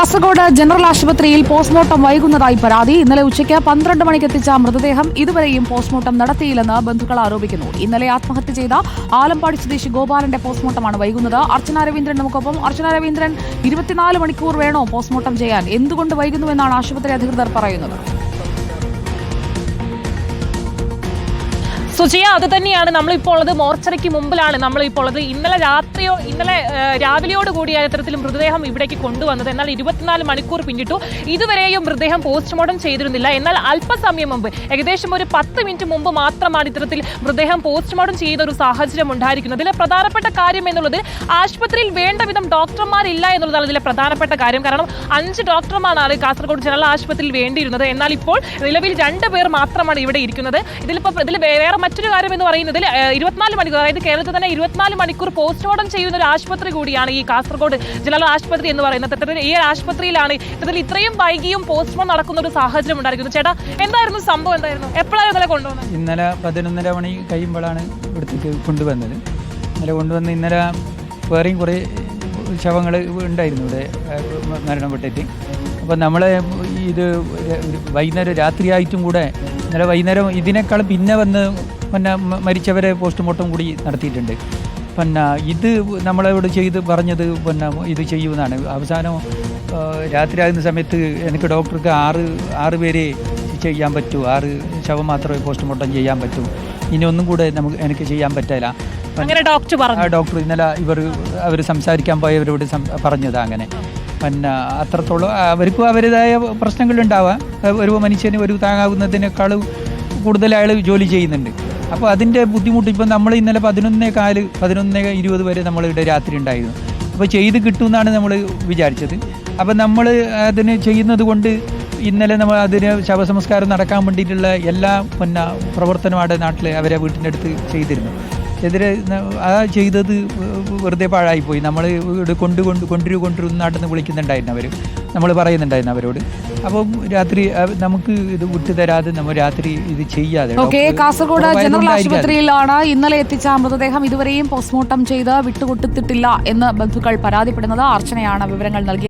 Kasaragod general ആശുപത്രിയിൽ postmortem വൈകുന്നതായി പരാതി. ഇന്നലെ ഉച്ചയ്ക്ക് പന്ത്രണ്ട് മണിക്ക് എത്തിച്ച മൃതദേഹം ഇതുവരെയും പോസ്റ്റ്മോർട്ടം നടത്തിയില്ലെന്ന് ബന്ധുക്കൾ ആരോപിക്കുന്നു. ഇന്നലെ ആത്മഹത്യ ചെയ്ത ആലമ്പാടി സ്വദേശി ഗോപാലന്റെ പോസ്റ്റ്മോർട്ടമാണ് വൈകുന്നത്. അർച്ചന രവീന്ദ്രൻ നമുക്കൊപ്പം. അർച്ചന രവീന്ദ്രൻ ഇരുപത്തിനാല് മണിക്കൂർ വേണോ പോസ്റ്റ്മോർട്ടം ചെയ്യാൻ? എന്തുകൊണ്ട് വൈകുന്നുവെന്നാണ് ആശുപത്രി അധികൃതർ പറയുന്നത്. സുജയ അത് തന്നെയാണ്. നമ്മളിപ്പോൾ ഉള്ളത് മോർച്ചറിക്ക് മുമ്പിലാണ്. നമ്മളിപ്പോൾ ഉള്ളത് ഇന്നലെ രാത്രിയോ ഇന്നലെ രാവിലെയോട് കൂടിയ ഇത്തരത്തിൽ മൃതദേഹം ഇവിടേക്ക് കൊണ്ടുവന്നത്. എന്നാൽ ഇരുപത്തിനാല് മണിക്കൂർ പിന്നിട്ടു. ഇതുവരെയും മൃതദേഹം പോസ്റ്റ്മോർട്ടം ചെയ്തിരുന്നില്ല. എന്നാൽ അല്പസമയം മുമ്പ് ഏകദേശം ഒരു പത്ത് മിനിറ്റ് മുമ്പ് മാത്രമാണ് ഇത്തരത്തിൽ മൃതദേഹം പോസ്റ്റ്മോർട്ടം ചെയ്ത ഒരു സാഹചര്യം ഉണ്ടായിരിക്കുന്നത്. ഇതിലെ പ്രധാനപ്പെട്ട കാര്യം എന്നുള്ളത് ആശുപത്രിയിൽ വേണ്ട വിധം ഡോക്ടർമാരില്ല എന്നുള്ളതാണ് ഇതിലെ പ്രധാനപ്പെട്ട കാര്യം. കാരണം അഞ്ച് ഡോക്ടർമാരാണ് കാസർഗോഡ് ജനറൽ ആശുപത്രിയിൽ വേണ്ടിയിരുന്നത്. എന്നാൽ ഇപ്പോൾ നിലവിൽ രണ്ട് പേർ മാത്രമാണ് ഇവിടെ ഇരിക്കുന്നത്. ഇതിലിപ്പോൾ ഇതിൽ വേറെ മറ്റൊരു കാര്യം എന്ന് പറയുന്നത് ഇരുപത്തിനാല് മണിക്കൂർ അതായത് കേരളത്തിൽ തന്നെ ഇരുപത്തിനാല് മണിക്കൂർ പോസ്റ്റ്മോർട്ടം ചെയ്യുന്ന ഒരു ആശുപത്രി കൂടിയാണ് ഈ കാസർഗോഡ് ജില്ലാ ആശുപത്രി എന്ന് പറയുന്നത്. ഈ ആശുപത്രിയിലാണ് ഇത്തരത്തിൽ ഇത്രയും വൈകിയും പോസ്റ്റ്മോർട്ടം നടക്കുന്ന ഒരു സാഹചര്യം ഉണ്ടായിരിക്കുന്നത്. ചേട്ടാ എന്തായിരുന്നു സംഭവം? എന്തായിരുന്നു? എപ്പോഴാണ് ഇന്നലെ കൊണ്ടുവന്നത്? ഇന്നലെ പതിനൊന്നര മണി കഴിയുമ്പോഴാണ് ഇവിടത്തേക്ക് കൊണ്ടുവന്നത്. ഇന്നലെ കൊണ്ടുവന്ന് ഇന്നലെ വേറെയും കുറേ ശവങ്ങൾ ഉണ്ടായിരുന്നു ഇവിടെ മരണപ്പെട്ടിട്ട് അപ്പോൾ നമ്മൾ ഇത് വൈകുന്നേരം രാത്രിയായിട്ടും കൂടെ ഇന്നലെ വൈകുന്നേരം ഇതിനേക്കാൾ പിന്നെ വന്ന് പിന്നെ മരിച്ചവരെ പോസ്റ്റ്മോർട്ടം കൂടി നടത്തിയിട്ടുണ്ട്. പിന്നെ ഇത് നമ്മളോട് ചെയ്ത് പറഞ്ഞത് പിന്നെ ഇത് ചെയ്യുമെന്നാണ്. അവസാനം രാത്രി രാത്രിയാകുന്ന സമയത്ത് എനിക്ക് ഡോക്ടർക്ക് ആറ് ആറ് പേരെ ചെയ്യാൻ പറ്റൂ. ആറ് ശവം മാത്രമേ പോസ്റ്റ്മോർട്ടം ചെയ്യാൻ പറ്റൂ. ഇനി ഒന്നും കൂടെ നമുക്ക് എനിക്ക് ചെയ്യാൻ പറ്റില്ല അങ്ങനെ ഡോക്ടർ പറഞ്ഞു. ഡോക്ടർ ഇന്നലെ ഇവർ അവർ സംസാരിക്കാൻ പോയവരോട് പറഞ്ഞത് പറഞ്ഞതാ അങ്ങനെ. പിന്നെ അത്രത്തോളം അവർക്കും അവരുടേതായ പ്രശ്നങ്ങളുണ്ടാവാം. ഒരു മനുഷ്യന് ഒരു താങ്ങാവുന്നതിനേക്കാൾ കൂടുതൽ അയാൾ ജോലി ചെയ്യുന്നുണ്ട്. അപ്പോൾ അതിന്റെ ബുദ്ധിമുട്ട് ഇപ്പം നമ്മൾ ഇന്നലെ പതിനൊന്നേ കാൽ പതിനൊന്നേ ഇരുപത് വരെ നമ്മളിവിടെ രാത്രി ഉണ്ടായിരുന്നു. അപ്പോൾ ചെയ്ത് കിട്ടുമെന്നാണ് നമ്മൾ വിചാരിച്ചത്. അപ്പം നമ്മൾ അതിന് ചെയ്യുന്നത് കൊണ്ട് ഇന്നലെ നമ്മൾ അതിന് ശവസംസ്കാരം നടക്കാൻ വേണ്ടിയിട്ടുള്ള എല്ലാ പിന്നെ പ്രവർത്തനമാണ് നാട്ടിൽ അവരെ വീട്ടിന്റെ അടുത്ത് ചെയ്തിരുന്നു. എതിരെ ആ ചെയ്തത് വെറുതെ പാഴായിപ്പോയി. നമ്മൾ ഇവിടെ കൊണ്ട് കൊണ്ട് കൊണ്ടുവരൂ കൊണ്ടുവരൂ നാട്ടിൽ നിന്ന് വിളിക്കുന്നുണ്ടായിരുന്നു അവർ. നമ്മൾ പറയുന്നുണ്ടായിരുന്നു അവരോട്. അപ്പം രാത്രി നമുക്ക് ഇത് വിട്ടുതരാതെ നമ്മൾ രാത്രി ഇത് ചെയ്യാതെ ഓക്കെ കാസർഗോഡ് ജനറൽ ആശുപത്രിയിലാണ് ഇന്നലെ എത്തിച്ച മൃതദേഹം ഇതുവരെയും പോസ്റ്റ്മോർട്ടം ചെയ്ത് വിട്ടുകൊടുത്തിട്ടില്ല എന്ന് ബന്ധുക്കൾ പരാതിപ്പെടുന്നത്. അർച്ചനയാണ് വിവരങ്ങൾ നൽകി